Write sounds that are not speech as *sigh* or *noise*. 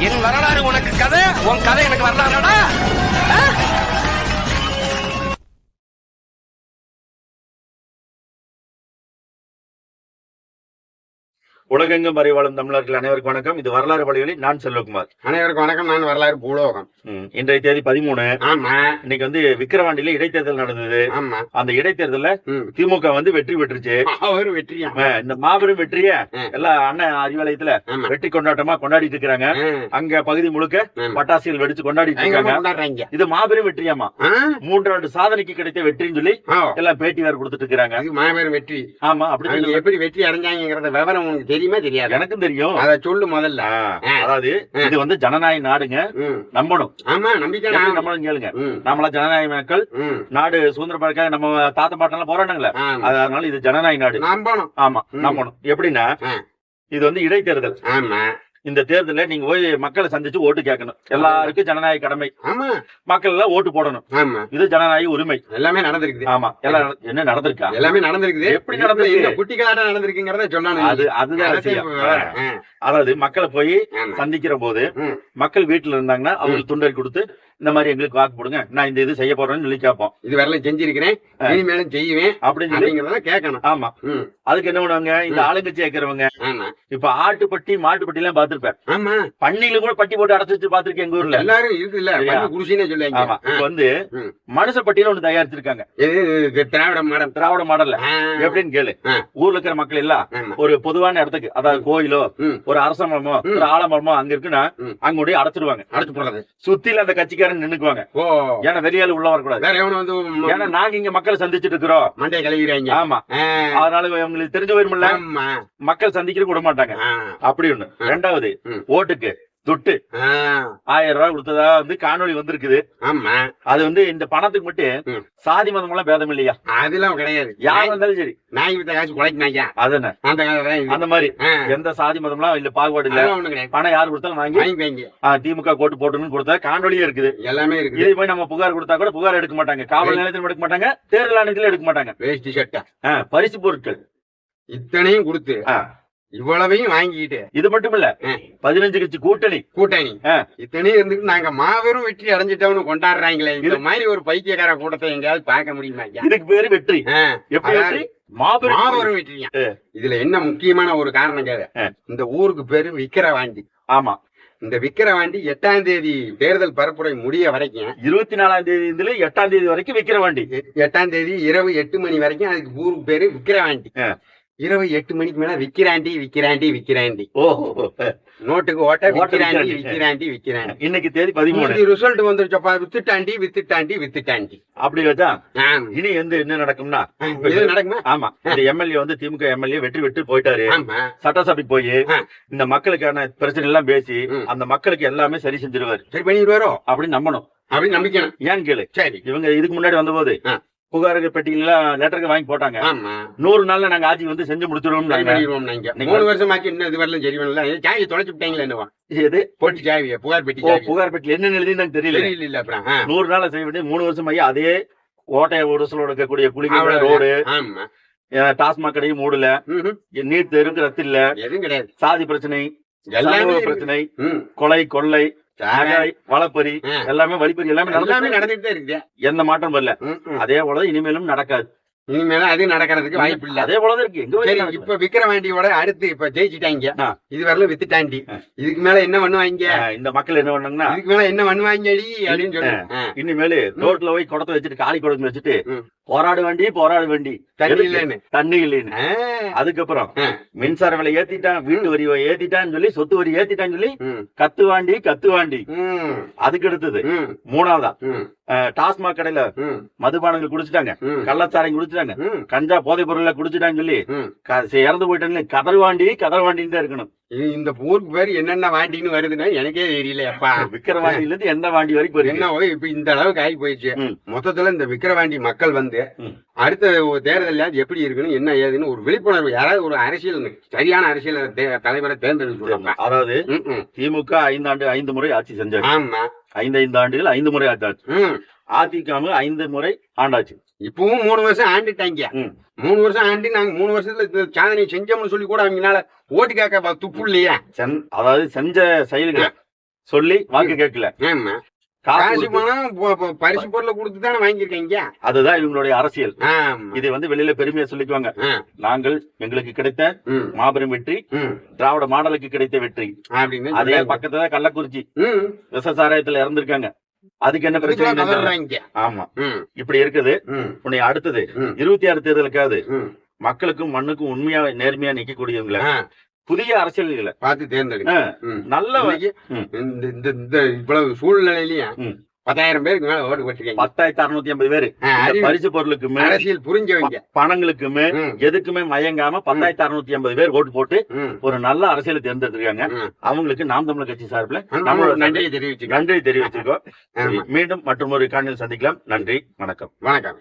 என் வரலாறு உனக்கு கதை உன் கதை எனக்கு வரலாறுடா? உலகெங்கும் வரை வாழும் தமிழர்கள் அனைவருக்கும் வணக்கம். இது வரலாறு வழிகளில் நான் செல்வகுமார். அனைவருக்கும் வணக்கம். நான் வரலாறு பூலோகம். இன்றைய தேதி பதிமூணு. ஆமா. இன்னைக்கு வந்து விக்கிரவாண்டியில இடைத்தேர்தல் நடந்தது. ஆமா. அந்த இடைத்தேர்தல்ல ம். திமுக வந்து வெற்றி பெற்றுச்சு. அவர் வெற்றியா? இந்த மாபெரும் வெற்றிய. எல்லா அண்ணன் அறிவாலயத்துல வெற்றி கொண்டாட்டமா கொண்டாடிட்டு இருக்கிறாங்க. அங்க பகுதி முழுக்க. பட்டாசுகள் வெடிச்சு கொண்டாடிட்டு இருக்காங்க. இது மாபெரும் வெற்றியாமா? மூன்றாண்டு சாதனைக்கு கிடைத்த வெற்றின்னு சொல்லி எல்லாம் பேட்டி வேற கொடுத்துட்டு இருக்காங்க இது மாபெரும் வெற்றி. ஆமா அப்படி எப்படி வெற்றி அடைஞ்சாங்கிறத விவரம் உங்களுக்கு தெரியுமா தெரியாது? எனக்கும் தெரியும். அத சொல்லு முதல்ல. அதாவது இது வந்து ஜனநாயக நாடுங்க. நம்பணும். ஆமா நம்பிக்கை நம்பணும் கேளுங்க. நம்மள ஜனநாயக மக்கள். நாடு சுதந்திரமாக நம்ம தாத்தா பாட்டெல்லாம் போராட்டங்கள ஆமா. அதனால இது ஜனநாயக நாடு. நம்பணும். ஆமா. நம்பணும். எப்படின்னா. இது வந்து இடைத்தேர்தல். ஆமா. இந்த தேர்தல்ல நீங்க போய் மக்களை சந்திச்சு ஓட்டு கேட்கணும். எல்லாருக்கும் ஜனநாயக கடமை. ஆமா. மக்கள் எல்லாம் ஓட்டு போடணும். இது ஜனநாயக உரிமை. எல்லாமே நடந்திருக்குது. ஆமா. எல்லாம் என்ன நடந்திருக்கா? எல்லாமே நடந்திருக்குது. எப்படி நடந்திருக்கு? இந்த குட்டி கலாட்டம் நடந்திருக்குங்கிறத சொன்னானு. அது அதுதான் அதாவது மக்களை போய். சந்திக்கிற போது. மக்கள் வீட்டுல இருந்தாங்கன்னா அவங்களுக்கு துண்டல் கொடுத்து இந்த மாதிரி எங்களுக்கு வாக்கு போடுங்க. நான் இந்த இது செய்ய போறேன்னு சொல்லி கேட்போம். இது வரலாம் செஞ்சிருக்கிறேன். இனிமேலும் செய்வேன் அப்படின்னு சொல்லி கேட்கணும். ஆமா. அதுக்கு என்ன பண்ணுவாங்க? இந்த ஆளுங்கட்சி இருக்கிறவங்க ஆமா. இப்ப ஆட்டுப்பட்டி மாட்டுப்பட்டி எல்லாம் பாத்திருப்பேன் ஆமா. பன்னியில கூட பட்டி போட்டு அடைச்சு வச்சு பாத்திருக்கேன் எங்க ஊர்ல. எல்லாரும் இருக்கு இல்ல சரியா? குடிசினே சொல்லுவாங்க. ஆமா. வந்து ம். மனுஷ பட்டியல ஒண்ணு தயாரிச்சிருக்காங்க. திராவிட மாடல். திராவிட மாடல்ல. எப்படின்னு கேளு. ஊர்ல இருக்கிற மக்கள் எல்லாம். ஒரு பொதுவான இடத்துக்கு அதாவது கோயிலோ. ஒரு அரச மரமோ. ஒரு ஆலமரமோ அங்க இருக்குன்னா. அங்க அடைச்சிருவாங்க. அடுத்து போடுறது. சுத்தில அந்த கட்சிக்காரன் நின்னுக்குவாங்க. ஓ. ஏன்னா வெளியால உள்ள வரக்கூடாது. வேற எவனும் வந்து ஏன்னா நாங்க இங்க மக்களை சந்திச்சிட்டு இருக்கிறோம். மண்டையை கழுவிறாங்க ஆமா. அதனால உங்களுக்கு தெரிஞ்சு போயிருமில்ல மக்கள் சந்திக்கிற விட மாட்டாங்க. அப்படி ஒண்ணு. ரெண்டாவது. ஓட்டுக்கு. துட்டு ஆயிரம் ரூபாய் கொடுத்ததா வந்து காணொளி வந்திருக்குது. ஆமா. அது வந்து இந்த பணத்துக்கு மட்டும். சாதி மதம் எல்லாம் பேதம் இல்லையா? அதெல்லாம் கிடையாது. யார் இருந்தாலும் சரி. நாய் வித்த காசு குலைக்கினாங்க அதுன்னு அந்த. அந்த மாதிரி. எந்த சாதி மதம்லாம் இல்ல பாகுபாடு இல்ல. பணம் யார் கொடுத்தாலும் வாங்கி ஆ, திமுக கோட்டு போட்டுன்னு கொடுத்தா காணொலியே இருக்குது. எல்லாமே இருக்குது. இதை போய் நம்ம புகார் கொடுத்தா கூட புகார் எடுக்க மாட்டாங்க. காவல் நிலையத்திலும் எடுக்க மாட்டாங்க தேர்தல் ஆணையத்திலும் எடுக்க மாட்டாங்க. வேஷ்டி சட்டை பரிசு பொருட்கள். இத்தனையும் கொடுத்து. இவ்வளவையும் வாங்கிக்கிட்டு இது மட்டும் இல்ல. பதினஞ்சு கட்சி கூட்டணி கூட்டணி. இத்தனையும் இருந்துட்டு நாங்க மாபெரும் வெற்றி அடைஞ்சிட்டோம்னு கொண்டாடுறாங்களே இந்த மாதிரி ஒரு பைத்தியக்கார கூட்டத்தை எங்கேயாவது பார்க்க முடியுமா? இதுக்கு பேரு வெற்றி எப்படி மாபெரும் வெற்றி. மாபெரும் வெற்றியா. இதுல என்ன முக்கியமான ஒரு காரணம் கேது. இந்த ஊருக்கு பேரு விக்கிரவாண்டி ஆமா இந்த விக்கிரவாண்டி எட்டாம் தேதி தேர்தல் பரப்புரை முடிய வரைக்கும் இருபத்தி நாலாம் தேதி எட்டாம் தேதி வரைக்கும் விக்கிற வண்டி எ- எட்டாம் தேதி இரவு எட்டு மணி வரைக்கும் அதுக்கு ஊருக்கு பேரு விக்கிரவாண்டி. இரவு எட்டு மணிக்கு மேல விக்கிராண்டி விக்கிராண்டி விக்கிராண்டி ஓஹோ நோட்டுக்கு ஓட்ட விக்கிராண்டி. விக்கிராண்டி விக்கிராண்டி இன்னைக்கு தேதி பதிமூணு. ரிசல்ட் வந்துருச்சப்பா. வித்துட்டாண்டி வித்துட்டாண்டி வித்துட்டாண்டி. அப்படி வச்சா. இனி வந்து என்ன நடக்கும்னா இது நடக்குமா? ஆமா. இந்த எம்எல்ஏ வந்து திமுக எம்எல்ஏ வெற்றி பெற்று போயிட்டாரு. ஆமா. சட்டசபைக்கு போய். இந்த மக்களுக்கான பிரச்சனை எல்லாம் பேசி. அந்த மக்களுக்கு எல்லாமே சரி செஞ்சிருவாரு. சரி பண்ணிட்டு வரோம் அப்படின்னு நம்பணும். அப்படின்னு நம்பிக்கணும். ஏன்னு கேளு? சரி. இவங்க இதுக்கு முன்னாடி வந்தபோது ஆ. புகாருக்கு பெட்டிலாம் லெட்டருக்கு வாங்கி போட்டாங்க. நூறு நாள்ல நாங்க ஆட்சி வந்து செஞ்சு நீங்க- மூணு வருஷமாச்சு இன்னும் இது வரலாம் சரி பண்ணல. சாவி தொலைச்சு விட்டாங்களே என்னவா. எது? போட்டு சாவிய புகார் பெட்டி புகார் பெட்டி என்ன எழுதின்னு எனக்கு தெரியல. இல்ல அப்புறம். நூறு நாள்ல செய்ய வேண்டிய மூணு வருஷம் ஆகி அதே ஓட்டைய உரசலோட இருக்கக்கூடிய குளிக்க அவ்வளவு ரோடு டாஸ்மாக் கடையும் மூடல. நீட் தெருக்கு ரத்து இல்ல. எதுவும் கிடையாது. சாதி பிரச்சனை. பிரச்சனை. கொலை கொள்ளை வளப்பறி. எல்லாமே வழிப்பறி எல்லாமே எல்லாமே நடந்து நடந்துட்டு தான் இருக்குது எந்த மாற்றம் வரல. அதே போலதான் இனிமேலும் நடக்காது இனிமேல அது நடக்கிறதுக்கு வாய்ப்பு இல்ல அதே போலதான் இருக்கு சரி. இப்ப விக்கிரவாண்டியோட அடுத்து இப்ப ஜெயிச்சிட்டாங்க. இது வரலாம் வித்துட்டாண்டி. இதுக்கு மேல என்ன பண்ணுவாங்க இந்த மக்கள் என்ன பண்ணாங்கன்னா இதுக்கு மேல என்ன பண்ணுவாங்கடி அப்படின்னு சொல்லு ஆ. இனிமேலு ரோட்ல போய் குடத்தை வச்சுட்டு காலி குடத்தை வச்சுட்டு. போராட வேண்டி போராட வேண்டி தண்ணி? இல்லைன்னு தண்ணி இல்லைன்னு. அதுக்கப்புறம். மின்சார விலை ஏத்திட்டான் வீட்டு வரி ஏத்திட்டான்னு சொல்லி சொத்து வரி ஏத்திட்டான்னு சொல்லி ம். கத்துவாண்டி கத்துவாண்டி ம். அதுக்கு அடுத்தது. மூணாவதா டாஸ்மாக் கடையில. மதுபானங்கள் குடிச்சிட்டாங்க. கள்ளச்சாரம் குடிச்சிட்டாங்க. கஞ்சா போதைப் பொருளை குடிச்சிட்டான்னு சொல்லி இறந்து போயிட்டாங்க கதர்வாண்டி கதர்வாண்டின்னு தான் இருக்கணும். இந்த ஊருக்கு பேர் என்னென்ன வாண்டின்னு வருதுன்னா எனக்கே தெரியல அப்பா. *laughs* விக்கிரவாண்டில இருந்து எந்த வாண்டி வரைக்கும் என்ன இருக்கு போய் இப்ப இந்த அளவுக்கு ஆகி போயிடுச்சு. மொத்தத்துல இந்த விக்கிரவாண்டி மக்கள் வந்து. அடுத்த தேர்தல் எப்படி இருக்குன்னு என்ன ஏதுன்னு ஒரு விழிப்புணர்வு யாராவது ஒரு அரசியல் சரியான அரசியல் தலைவரை தேர்ந்தெடுத்து அதாவது திமுக ஐந்தாண்டு ஐந்து முறை ஆட்சி செஞ்சாங்க. ஆமா. ஐந்து ஐந்து ஆண்டுகள் ஐந்து முறை ஆட்சி ம். அதிமுக ஐந்து முறை ஆண்டாச்சு. இப்பவும் மூணு வருஷம் ஆண்டுட்டாங்க. மூணு வருஷம் ஆண்டு நாங்க மூணு வருஷத்துல இந்த சாதனை செஞ்சோம்னு சொல்லி கூட அவங்கனால ஓட்டு கேட்க துப்பு இல்லையா அதாவது செஞ்ச செயல்கள் சொல்லி வாக்கு கேட்கல. காசு பணம் பரிசு பொருளை கொடுத்து தானே வாங்கியிருக்கீங்க அதுதான் இவங்களுடைய அரசியல். இதை வந்து வெளியில பெருமையா சொல்லிக்குவாங்க. நாங்கள் எங்களுக்கு கிடைத்த மாபெரும் வெற்றி. திராவிட மாடலுக்கு கிடைத்த வெற்றி. அப்படின்னு அதே. பக்கத்துல கள்ளக்குறிச்சி. விச சாராயத்துல இறந்திருக்காங்க. அதுக்கு என்ன பிரச்சனை. ஆமா. இப்படி இருக்குது. உன்னை அடுத்தது இருபத்தி ஆறு தேர்தலுக்காவது. மக்களுக்கும் மண்ணுக்கும் உண்மையா நேர்மையா நிக்கக்கூடியவங்கள ஆ, புதிய அரசியல்களை. பார்த்து ம். நல்ல. இந்த இந்த இவ்வளவு சூழ்நிலையிலயும். பத்தாயிரம் பேருக்கு மேல ஓட்டு போட்டிருக்கீங்க. பத்தாயிரத்தி அறுநூத்தி ஐம்பது பேரு. பரிசு பொருளுக்குமே அரசியல் புரிஞ்சவங்க. பணங்களுக்குமே எதுக்குமே மயங்காம பத்தாயிரத்தி அறுநூத்தி ஐம்பது பேர் ஓட்டு போட்டு ஒரு நல்ல அரசியலை தேர்ந்தெடுத்திருக்காங்க. அவங்களுக்கு நாம் தமிழர் கட்சி சார்பில் நம்மளோட நன்றியை தெரிவிச்சுக்கிறேன் நன்றி தெரிவிச்சிருக்கோம். மீண்டும் மற்றும் ஒரு காணொலியில் சந்திக்கலாம். நன்றி. வணக்கம். வணக்கம்.